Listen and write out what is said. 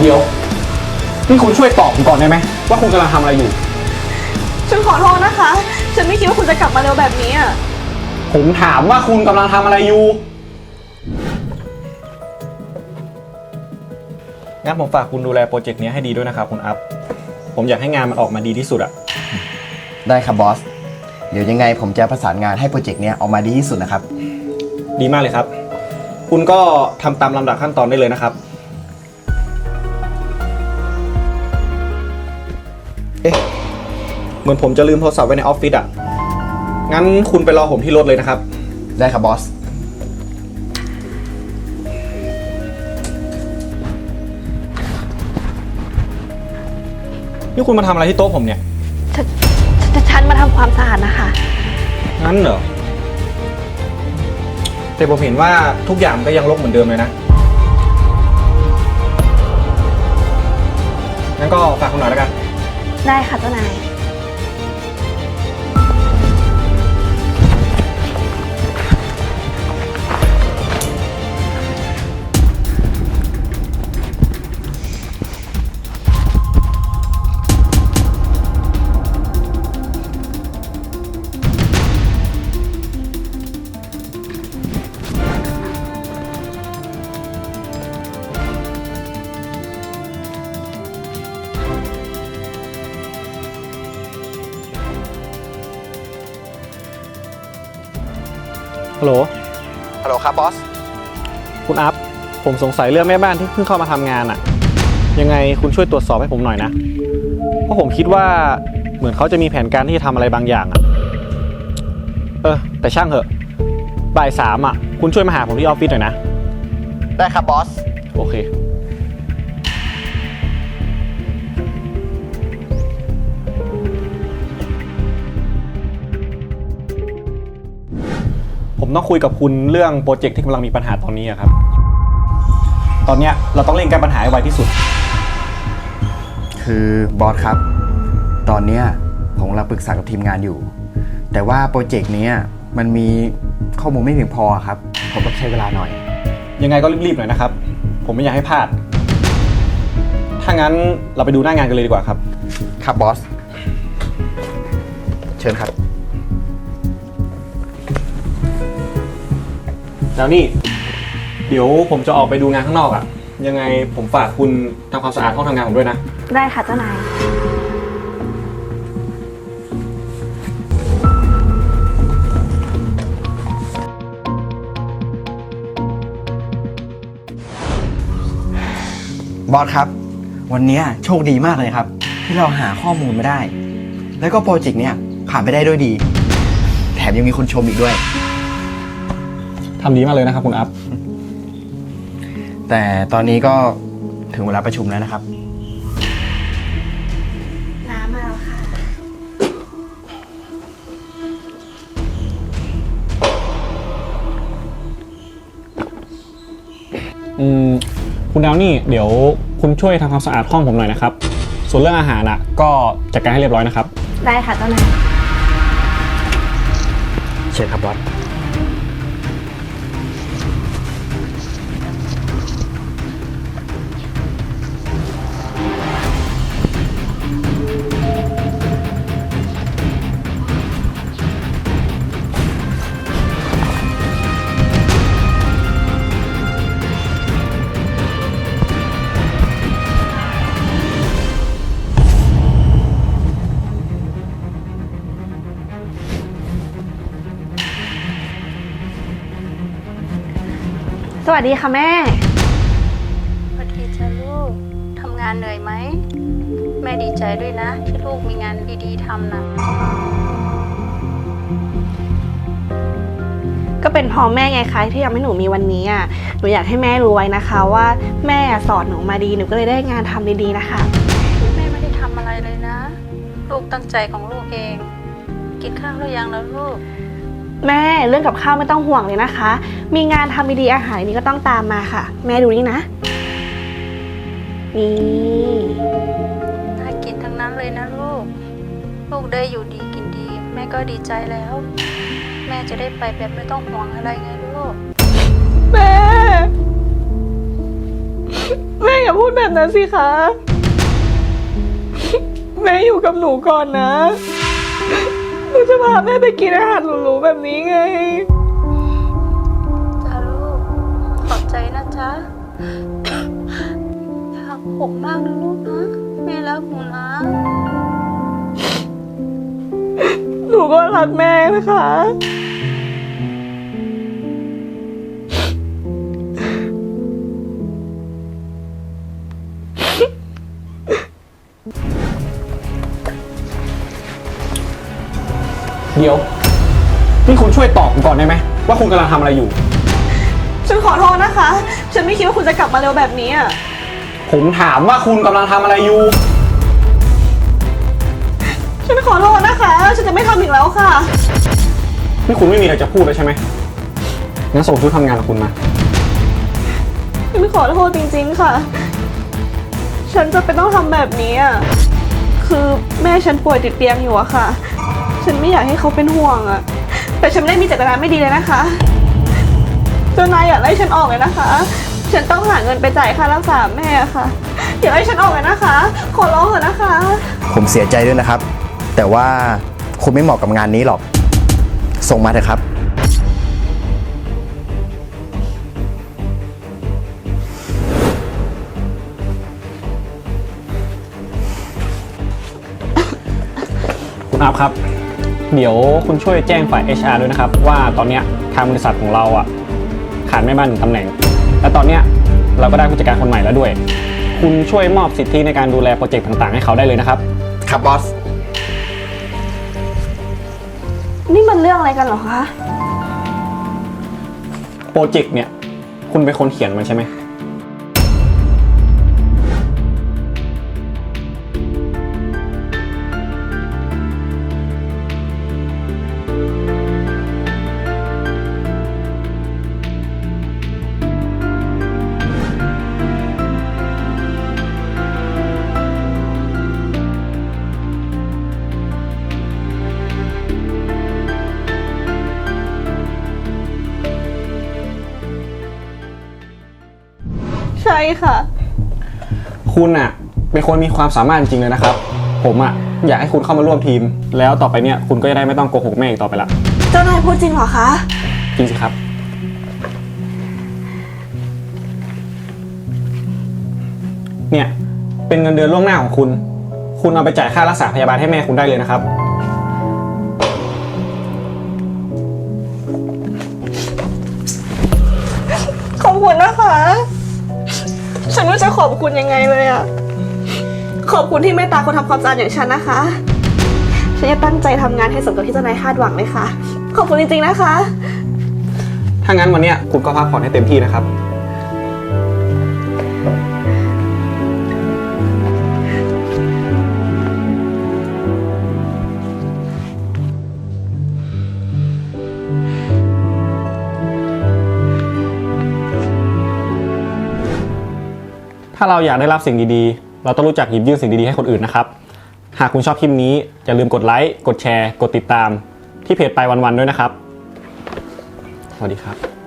เดี๋ยว นี่คุณช่วยตอบผมก่อนได้ไหมว่าคุณกำลังทำอะไรอยู่ ฉันขอโทษนะคะ ฉันไม่คิดว่าคุณจะกลับมาเร็วแบบนี้อะผมถามว่าคุณกำลังทำอะไรอยู่ งั้นผมฝากคุณดูแลโปรเจกต์นี้ให้ดีด้วยนะครับคุณอัพ ผมอยากให้งานมันออกมาดีที่สุดอะได้ครับบอส เดี๋ยวยังไงผมจะประสานงานให้โปรเจกต์เนี้ยออกมาดีที่สุดนะครับ ดีมากเลยครับ คุณก็ทำตามลำดับขั้นตอนได้เลยนะครับ เอ๊ะ เหมือนผมจะลืมโทรศัพท์ไว้ในออฟฟิศอะงั้นคุณไปรอผมที่รถเลยนะครับ ได้ครับบอส นี่คุณมาทำอะไรที่โต๊ะผมเนี่ยฉันฉันฉันมาทำความสะอาดนะคะ งั้นเหรอ แต่ผมเห็นว่าทุกอย่างมันก็ยังรกเหมือนเดิมเลยนะ งั้นก็ฝากคุณหน่อยแล้วกัน ได้ค่ะเจ้านาย ฮัลโหล ฮัลโหลครับบอส คุณอัพ ผมสงสัยเรื่องแม่บ้านที่เพิ่งเข้ามาทำงานอะยังไงคุณช่วยตรวจสอบให้ผมหน่อยนะ เพราะผมคิดว่าเหมือนเขาจะมีแผนการที่จะทำอะไรบางอย่างอะเออ แต่ช่างเถอะ บ่ายสามอะคุณช่วยมาหาผมที่ออฟฟิศหน่อยนะ ได้ครับบอส โอเค ผมต้องคุยกับคุณเรื่องโปรเจกต์ที่กำลังมีปัญหาตอนนี้อะครับ ตอนเนี้ยเราต้องเร่งแก้ปัญหาให้ไวที่สุด คือบอสครับ ตอนเนี้ยผมกำลังปรึกษากับทีมงานอยู่ แต่ว่าโปรเจกต์เนี้ยมันมีข้อมูลไม่เพียงพอครับ ผมต้องใช้เวลาหน่อย ยังไงก็รีบๆหน่อยนะครับ ผมไม่อยากให้พลาด ถ้างั้นเราไปดูหน้างานกันเลยดีกว่าครับ ครับบอส เชิญครับ แล้วนี่ เดี๋ยวผมจะออกไปดูงานข้างนอกอะยังไงผมฝากคุณทำความสะอาดห้องทำงานผมด้วยนะ ได้ค่ะเจ้านาย บอสครับ วันเนี้ยโชคดีมากเลยครับ ที่เราหาข้อมูลมาได้ แล้วก็โปรเจกต์เนี้ยผ่านไปได้ด้วยดี แถมยังมีคนชมอีกด้วยทำดีมากเลยนะครับคุณอัพ แต่ตอนนี้ก็ถึงเวลาประชุมแล้วนะครับ น้ำมาแล้วค่ะ อืมคุณดาวนี่เดี๋ยวคุณช่วยทำความสะอาดห้องผมหน่อยนะครับ ส่วนเรื่องอาหารอะ ก็จัดการให้เรียบร้อยนะครับ ได้ค่ะเจ้านาย เชิญครับบอส สวัสดีค่ะแม่ สวัสดีจ้าลูก ทำงานเหนื่อยไหม แม่ดีใจด้วยนะ ที่ลูกมีงานดีๆทำนะก็เป็นเพ่อแม่ไงคะที่ทำให้หนูมีวันนี้อะ หนูอยากให้แม่รู้ไว้นะคะว่าแม่สอนหนูมาดี หนูก็เลยได้งานทำดีๆนะคะ แม่ไม่ได้ทำอะไรเลยนะ ลูกตั้งใจของลูกเอง กินข้าวหรือยังแล้วลูก แม่เรื่องกับข้าวไม่ต้องห่วงเลยนะคะ มีงานทำดีๆอาหารนี้ก็ต้องตามมาค่ะ แม่ดูนี่นะ นี่น่ากินทั้งนั้นเลยนะลูก ลูกได้อยู่ดีกินดี แม่ก็ดีใจแล้ว แม่จะได้ไปแบบไม่ต้องห่วงอะไรไงลูก แม่ แม่อย่าพูดแบบนั้นสิคะ แม่อยู่กับหนูก่อนนะ หนูจะพาแม่ไปกินอาหารหรูๆแบบนี้ไง จ้าลูก ขอบใจนะจ๊ะอยากผมมากนะลูกนะ แม่รักหนูนะ หนูก็รักแม่นะคะ เดี๋ยว นี่คุณช่วยตอบผมก่อนได้ไหม ว่าคุณกำลังทำอะไรอยู่ ฉันขอโทษนะคะ ฉันไม่คิดว่าคุณจะกลับมาเร็วแบบนี้อะผมถามว่าคุณกำลังทำอะไรอยู่ ฉันขอโทษนะคะ ฉันจะไม่ทำอีกแล้วค่ะ นี่คุณไม่มีอะไรจะพูดแล้วใช่ไหมงั้นส่งชุดทำงานของคุณมา ฉันขอโทษจริงๆค่ะ ฉันจะเป็นต้องทำแบบนี้อะคือแม่ฉันป่วยติดเตียงอยู่อะค่ะ ฉันไม่อยากให้เขาเป็นห่วงอะแต่ฉันไม่ได้มีเจตนาไม่ดีเลยนะคะเจ้านายอย่าไล่ฉันออกเลยนะคะ ฉันต้องหาเงินไปจ่ายค่ารักษาแม่ค่ะ อย่าไล่ฉันออกเลยนะคะ ขอร้องเถอะนะคะ ผมเสียใจด้วยนะครับ แต่ว่าคุณไม่เหมาะกับงานนี้หรอก ส่งมาเถอะครับ คุณอัพครับ เดี๋ยวคุณช่วยแจ้งฝ่าย HR ด้วยนะครับ ว่าตอนเนี้ยทางบริษัทของเราอะขาดแม่บ้านหนึ่งตำแหน่ง และตอนเนี้ยเราก็ได้ผู้จัดการคนใหม่แล้วด้วย คุณช่วยมอบสิทธิในการดูแลโปรเจกต์ต่างๆ ให้เขาได้เลยนะครับ ครับบอส นี่มันเรื่องอะไรกันเหรอคะ โปรเจกต์เนี่ย คุณเป็นคนเขียนมันใช่ไหม ค่ะ คุณอะเป็นคนมีความสามารถจริงๆเลยนะครับ ผมอะอยากให้คุณเข้ามาร่วมทีม แล้วต่อไปเนี่ยคุณก็จะได้ไม่ต้องโกหกแม่อีกต่อไปละเจ้านายพูดจริงเหรอคะ จริงสิครับ เนี่ย เป็นเงินเดือนล่วงหน้าของคุณ คุณเอาไปจ่ายค่ารักษาพยาบาลให้แม่คุณได้เลยนะครับ ขอบคุณนะคะ ฉันไม่รู้จะขอบคุณยังไงเลยอะขอบคุณที่เมตตาคนทำความสะอาดอย่างฉันนะคะ ฉันจะตั้งใจทำงานให้สมกับที่เจ้านายคาดหวังเลยค่ะ ขอบคุณจริงๆนะคะ ถ้างั้นวันเนี้ยคุณก็พักผ่อนให้เต็มที่นะครับ ถ้าเราอยากได้รับสิ่งดีๆ เราต้องรู้จักหยิบยื่นสิ่งดีๆให้คนอื่นนะครับ หากคุณชอบคลิปนี้ อย่าลืมกดไลค์ กดแชร์ กดติดตาม ที่เพจไปวันๆด้วยนะครับ สวัสดีครับ